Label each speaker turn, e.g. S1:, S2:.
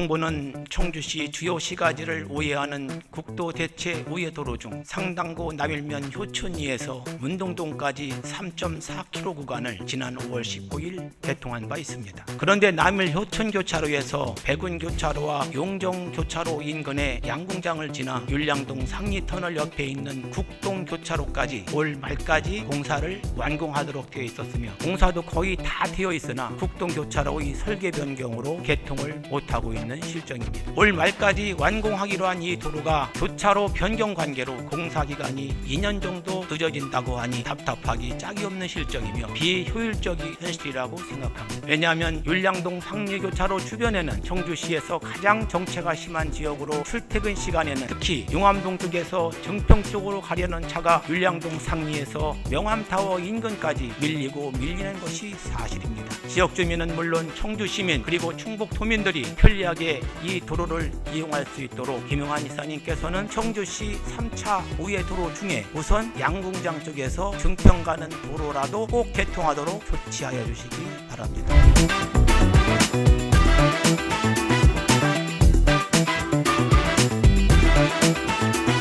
S1: 국토교통부는 청주시 주요 시가지를 우회하는 국도 대체 우회도로 중 상당고 남일면 효천리에서 문동동까지 3.4km 구간을 지난 5월 15일 개통한 바 있습니다. 그런데 남일 효천 교차로에서 백운 교차로와 용정 교차로 인근의 양궁장을 지나 율량동 상리 터널 옆에 있는 국동 교차로까지 올 말까지 공사를 완공하도록 되어 있었으며 공사도 거의 다 되어 있으나 국동 교차로의 설계 변경으로 개통을 못하고 있는 실정입니다. 올 말까지 완공하기로 한 이 도로가 교차로 변경 관계로 공사 기간이 2년 정도 늦어진다고 하니 답답하기 짝이 없는 실정이며 비효율적인 현실이라고 생각합니다. 왜냐하면 율량동 상리교차로 주변에는 청주시에서 가장 정체가 심한 지역으로 출퇴근 시간에는 특히 용암동 쪽에서 정평 쪽으로 가려는 차가 율량동 상리에서 명암타워 인근까지 밀리고 밀리는 것이 사실입니다. 지역 주민은 물론 청주 시민 그리고 충북 도민들이 편리하게 이 도로를 이용할 수 있도록 김용환 이사님께서는 청주시 3차 우회 도로 중에 우선 양궁장 쪽에서 증평 가는 도로라도 꼭 개통하도록 조치하여 주시기 바랍니다.